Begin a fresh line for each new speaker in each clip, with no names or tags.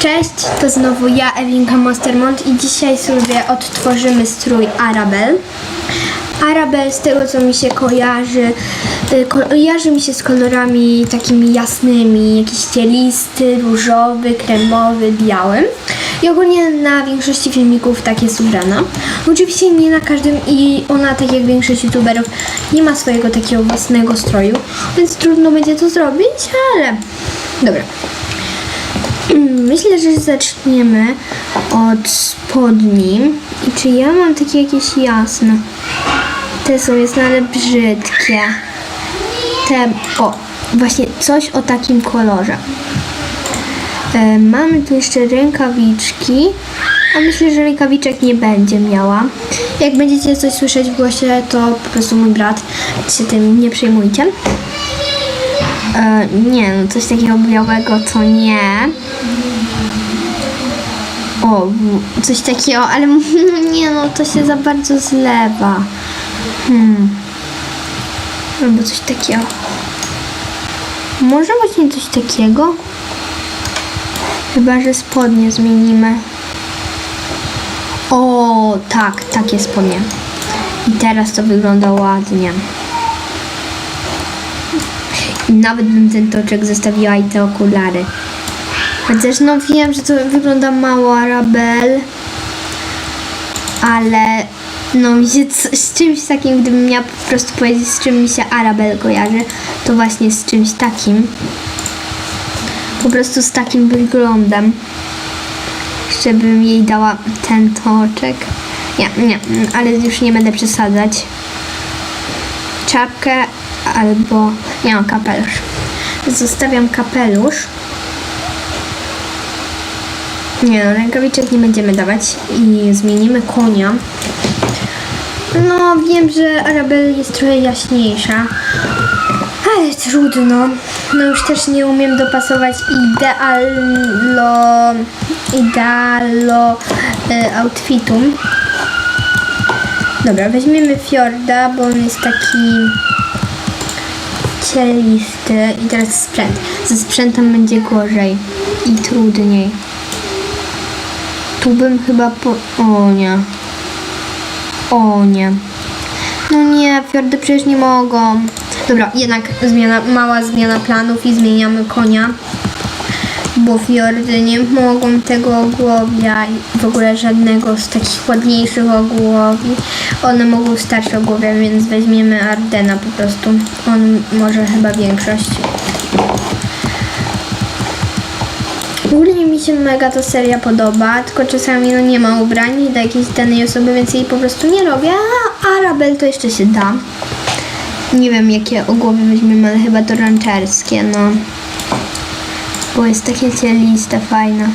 Cześć, to znowu ja, Ewinka Mastermont i dzisiaj sobie odtworzymy strój Arabel. Arabel z tego co mi się kojarzy, y, kojarzy mi się z kolorami takimi jasnymi, jakiś cielisty, różowy, kremowy, białym. I ogólnie na większości filmików tak jest ubrana. Oczywiście nie na każdym i ona, tak jak większość youtuberów, nie ma swojego takiego własnego stroju, więc trudno będzie to zrobić, ale dobra. Myślę, że zaczniemy od spodni. Czy ja mam takie jakieś jasne? Te są jasne, ale brzydkie. Te, o, właśnie coś o takim kolorze. E, mamy tu jeszcze rękawiczki, a myślę, że rękawiczek nie będzie miała. Jak będziecie coś słyszeć w głosie, to po prostu mój brat, się tym nie przejmujcie. E, nie, no coś takiego białego to nie. O, coś takiego, ale nie no, to się za bardzo zlewa. Hmm. Albo coś takiego. Może właśnie coś takiego? Chyba, że spodnie zmienimy. O, tak, takie spodnie. I teraz to wygląda ładnie. I nawet bym ten toczek zostawiła i te okulary. Chociaż no wiem, że to wygląda mało Arabel, ale no mi się z czymś takim, gdybym miała po prostu powiedzieć, z czym mi się Arabel kojarzy, to właśnie z czymś takim. Po prostu z takim wyglądem. Jeszcze bym jej dała ten toczek. Nie, nie, ale już nie będę przesadzać. Czapkę albo... Nie mam kapelusz. Zostawiam kapelusz. Nie no, rękawiczek nie będziemy dawać i zmienimy konia. No, wiem, że Arabel jest trochę jaśniejsza, ale trudno. No już też nie umiem dopasować idealo, idealo e, outfitu. Dobra, weźmiemy Fjorda, bo on jest taki cielisty. I teraz sprzęt. Ze sprzętem będzie gorzej i trudniej. Tu bym chyba po... O nie. O nie. No nie, fiordy przecież nie mogą. Dobra, jednak zmiana, mała zmiana planów i zmieniamy konia. Bo fiordy nie mogą tego ogłowia i w ogóle żadnego z takich ładniejszych ogłowi. One mogą starsze ogłowia, więc weźmiemy Ardena po prostu. On może chyba większość. Ogólnie mi się mega ta seria podoba, tylko czasami no nie ma ubrań dla jakiejś danej osoby, więc jej po prostu nie robię, a Arabel to jeszcze się da. Nie wiem jakie ogłowy weźmiemy, ale chyba to rancherskie, no. Bo jest takie cieliste, fajne.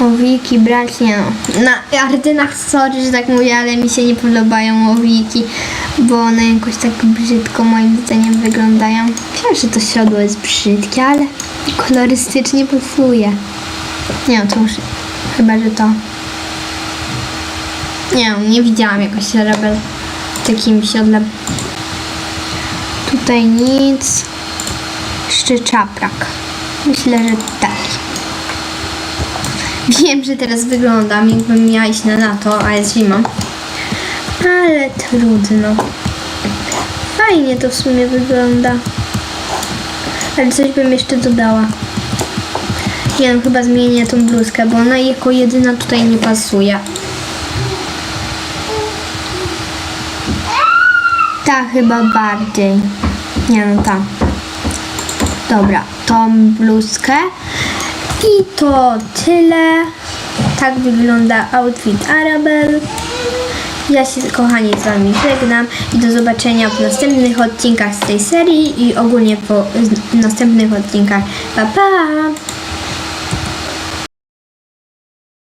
Owiki brać nie no. Na Ardynach sorry, że tak mówię, ale mi się nie podobają owiki, bo one jakoś tak brzydko moim zdaniem wyglądają. Wiem, że to siodło jest brzydkie, ale kolorystycznie pasuje. Nie no, to już chyba, że to... Nie no, nie widziałam jakoś rebel takim siodle. Tutaj nic. Jeszcze czaprak. Myślę, że taki. Wiem, że teraz wyglądam, jakbym miała iść na lato, a jest zima. Ale trudno. Fajnie to w sumie wygląda. Ale coś bym jeszcze dodała. Nie wiem, chyba zmienię tą bluzkę, bo ona jako jedyna tutaj nie pasuje. Ta chyba bardziej. Nie no, ta. Dobra, tą bluzkę. I to tyle. Tak wygląda outfit Arabel. Ja się kochani z wami żegnam i do zobaczenia w następnych odcinkach z tej serii i ogólnie po następnych odcinkach. Pa pa!